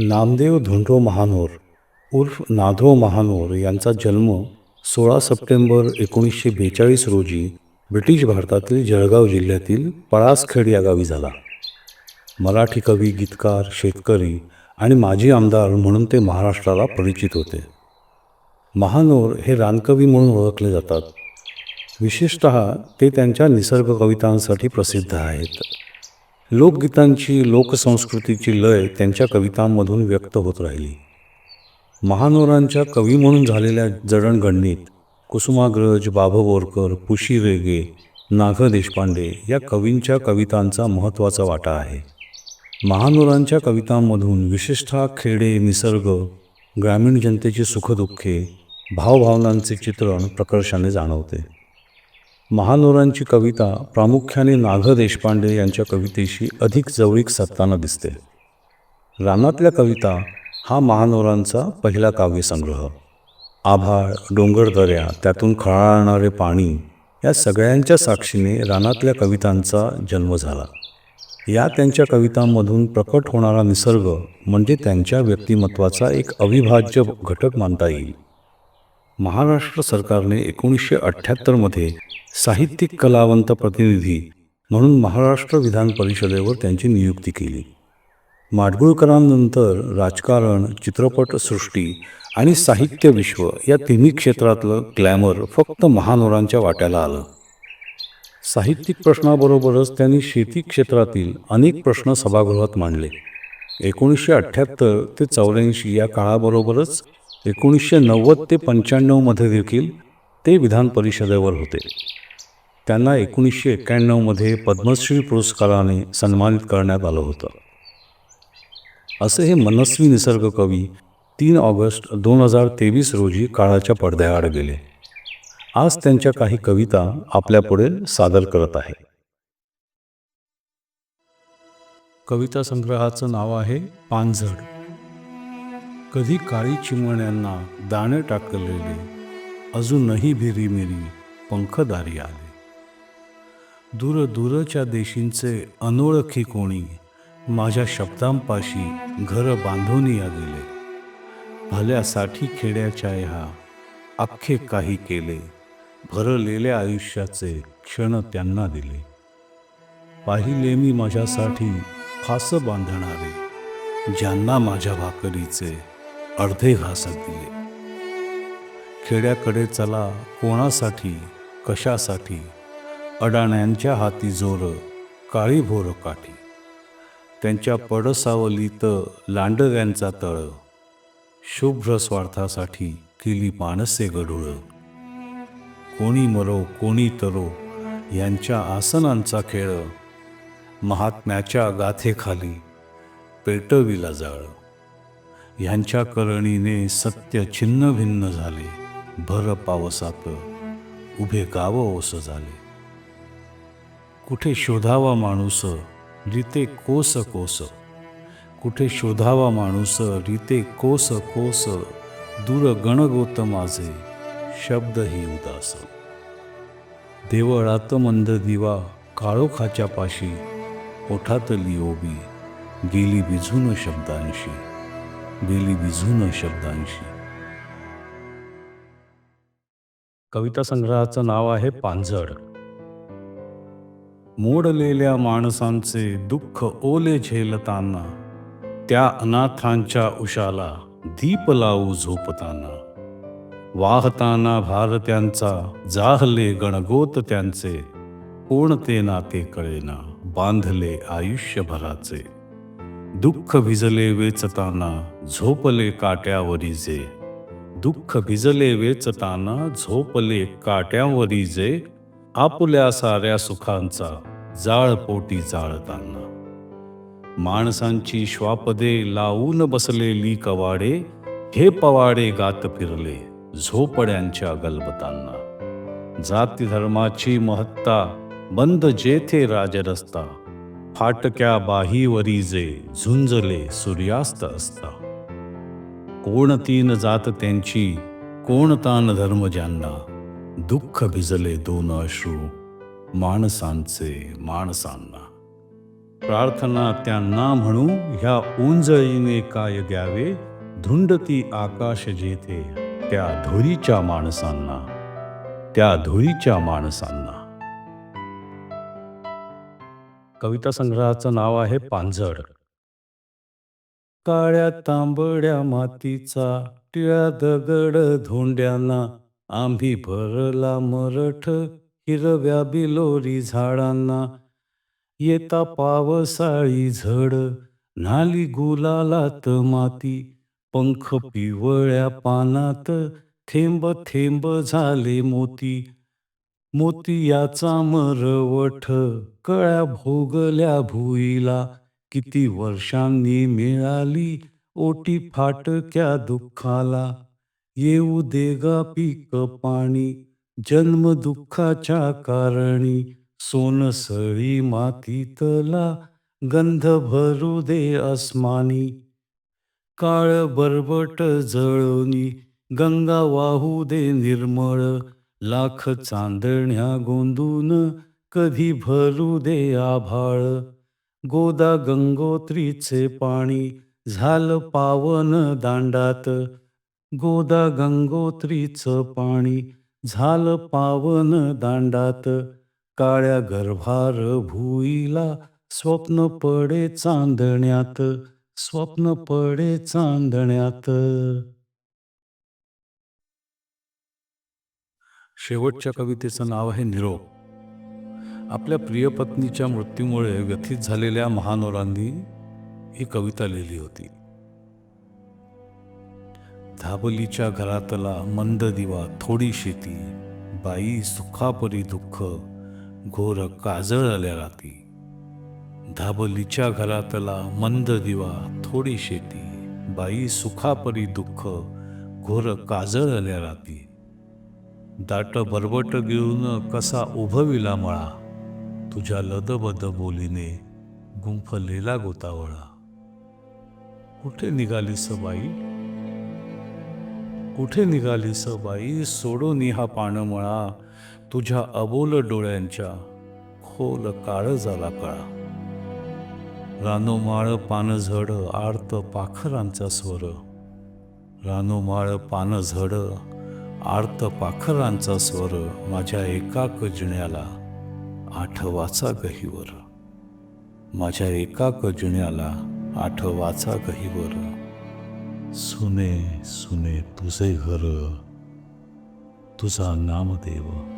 नामदेव धोंडो महानोर उर्फ नाधो महानोर यांचा जन्म सोळा सप्टेंबर एकोणीसशे बेचाळीस रोजी ब्रिटिश भारतातील जळगाव जिल्ह्यातील पळासखेड या गावी झाला. मराठी कवी गीतकार शेतकरी आणि माजी आमदार म्हणून ते महाराष्ट्राला परिचित होते. महानोर हे रानकवी म्हणून ओळखले जातात. विशेषत ते त्यांच्या निसर्ग कवितांसाठी प्रसिद्ध आहेत. लोकगीतांची लोकसंस्कृतीची लय त्यांच्या कवितांमधून व्यक्त होत राहिली. महानोरांच्या कवी म्हणून झालेल्या जडणघडणीत कुसुमाग्रज बाभवोरकर पुशी रेगे नाग देशपांडे या कवींच्या कवितांचा महत्त्वाचा वाटा आहे. महानोरांच्या कवितांमधून विशेषतः खेडे निसर्ग ग्रामीण जनतेची सुखदुःखे भावभावनांचे चित्रण प्रकर्षाने जाणवते. महानोरांची कविता प्रामुख्याने नाग देशपांडे यांच्या कवितेशी अधिक जवळीक साधताना दिसते. रानातल्या कविता हा महानोरांचा पहिला काव्यसंग्रह. आभाळ डोंगरदऱ्या त्यातून खळाळणारे पाणी या सगळ्यांच्या साक्षीने रानातल्या कवितांचा जन्म झाला. या त्यांच्या कवितांमधून प्रकट होणारा निसर्ग म्हणजे त्यांच्या व्यक्तिमत्वाचा एक अविभाज्य घटक मानता येईल. महाराष्ट्र सरकारने एकोणीसशे अठ्ठ्याहत्तरमध्ये साहित्यिक कलावंत प्रतिनिधी म्हणून महाराष्ट्र विधान परिषदेवर त्यांची नियुक्ती केली. माडगुळकरांनंतर राजकारण चित्रपटसृष्टी आणि साहित्य विश्व या तिन्ही क्षेत्रातलं ग्लॅमर फक्त महानोरांच्या वाट्याला आलं. साहित्यिक प्रश्नाबरोबरच त्यांनी शेती क्षेत्रातील अनेक प्रश्न सभागृहात मांडले. एकोणीसशे अठ्ठ्याहत्तर ते चौऱ्याऐंशी या काळाबरोबरच एकोणीसशे नव्वद ते पंच्याण्णवमध्ये देखील ते विधान परिषदेवर होते. त्यांना एकोणीसशे एक्क्याण्णवमध्ये पद्मश्री पुरस्काराने सन्मानित करण्यात आलं होतं. असे हे मनस्वी निसर्ग कवी तीन ऑगस्ट दोन हजार तेवीस रोजी काळाच्या पडद्याआड गेले. आज त्यांच्या काही कविता आपल्यापुढे सादर करत आहे. कविता संग्रहाचं नाव आहे पानझड. कधी काळी चिमण्यांना दाणे टाकलेले अजूनही भिरी मिरी पंखदारी आले. दूर दूरच्या देशींचे अनोळखी कोणी माझ्या शब्दांपाशी घर बांधून या गेले. भल्यासाठी खेड्याच्या ह्या अख्खे काही केले भरलेल्या आयुष्याचे क्षण त्यांना दिले. पाहिले मी माझ्यासाठी फास बांधणारे ज्यांना माझ्या भाकरीचे अर्धे घासत दिले. खेड्याकडे चला कोणासाठी कशासाठी? अडाण्यांच्या हाती जोर काळी भोर काठी. त्यांच्या पडसावलीत लांडग्यांचा तळ. शुभ्र स्वार्थासाठी केली माणसे गढूळ. कोणी मरो कोणी तरो यांच्या आसनांचा खेळ. महात्म्याच्या गाथेखाली पेटविला जाळ. ह्यांच्या करणीने सत्य छिन्न भिन्न झाले. भर पावसात उभे गाव ओस झाले. कुठे शोधावा माणूस रिते कोस कोस. कुठे शोधावा माणूस रिते कोस कोस. दूर गणगोत माझे शब्दही उदास. देवळात मंद दिवा काळोखाच्या पाशी. ओठातली ओबी गेली बिझून शब्दांशी. गेली बिझून शब्दांशी. कविता संग्रहाचं नाव आहे पांझड मोडलेल्या माणसांचे दुःख ओले झेलताना त्या अनाथांच्या उशाला दीप लावू झोपताना. वाहताना भारत्यांचा जाहले गणगोत त्यांचे कोणते नाते कळेना बांधले आयुष्यभराचे. दुःख भिजले वेचताना झोपले काट्यावरी जे. दुःख भिजले वेचताना झोपले काट्यावरी जे. आपुल्या साऱ्या सुखांचा जाळ पोटी जाळताना. माणसांची श्वापदे लावून बसलेली कवाडे हे पवाडे गात फिरले झोपड्यांच्या गलबतांना. जाती धर्माची महत्ता बंद जेथे राजरस्ता फाटक्या बाहीवरी जे झुंजले सूर्यास्त असता. कोण तीन जात त्यांची कोण तान धर्म ज्यांना. दुःख भिजले दोन अश्रू माणसांचे माणसांना. प्रार्थना त्यांना म्हणू ह्या उंजळीने काय द्यावे धुंडती आकाश जेथे त्या धुरीच्या माणसांना. त्या धुरीच्या माणसांना. कविता संग्रहाचं नाव आहे पांझड काळ्या तांबड्या मातीचा टिळा दगड धोंड्यांना आम्ही भरला मरठ हिरव्या बिलोरी झाडांना. येता पावसाळी झड नाली गुलालात माती. पंख पिवळ्या पानात थेंब थेंब झाले मोती. मोतियाचा मरवठ कळ्या भोगल्या भुईला. किती वर्षांनी मिळाली ओटी फाटक्या दुःखाला. येऊ देगा पीक पाणी जन्म दुःखाच्या कारणी सोनसळी मातीतला गंध भरू दे अस्मानी काळ बरबट जळोनी गंगा वाहू दे निर्मळ. लाख चांदण्या गोंदून कधी भरू दे आभाळ. गोदा गंगोत्रीचे पाणी झालं पावन दांडात. गोदा गंगोत्रीचं पाणी झालं पावन दांडात. काळ्या गर्भार भुईला स्वप्न पडे चांदण्यात स्वप्न पडे चांदण्यात. शेवटच्या कवितेचं नाव आहे निरोप. आपल्या प्रियपत्नीच्या मृत्यूमुळे व्यथित झालेल्या महानोरांनी ही कविता लिहिली होती. धाबलीच्या घरातला मंद दिवा थोडी शेती बाई सुखापरी दुःख घोर काजळ आल्या राती. धाबलीच्या घरातला मंद दिवा थोडी शेती बाई सुखापरी दुःख घोर काजळ आल्या राती. दाट बरबट गिळून कसा उभविला मळा. तुझ्या लदबद बोलीने गुंफलेला गोतावळा. कुठे निघालीस बाई? कुठे निघालीस बाई? सोडून हा पाणमळा तुझ्या अबोल डोळ्यांच्या खोल काळ झाला कळा. रानोमाळ पानझड आर्त पाखरांचा स्वर. रानोमाळ पानझड आर्त पाखरांचा स्वर माझ्या एका कजण्याला आठवाचा गहीवर. माझ्या एका कजण्याला आठवाचा गहीवर. सुने सुने तुझे घर तुझा नामदेव.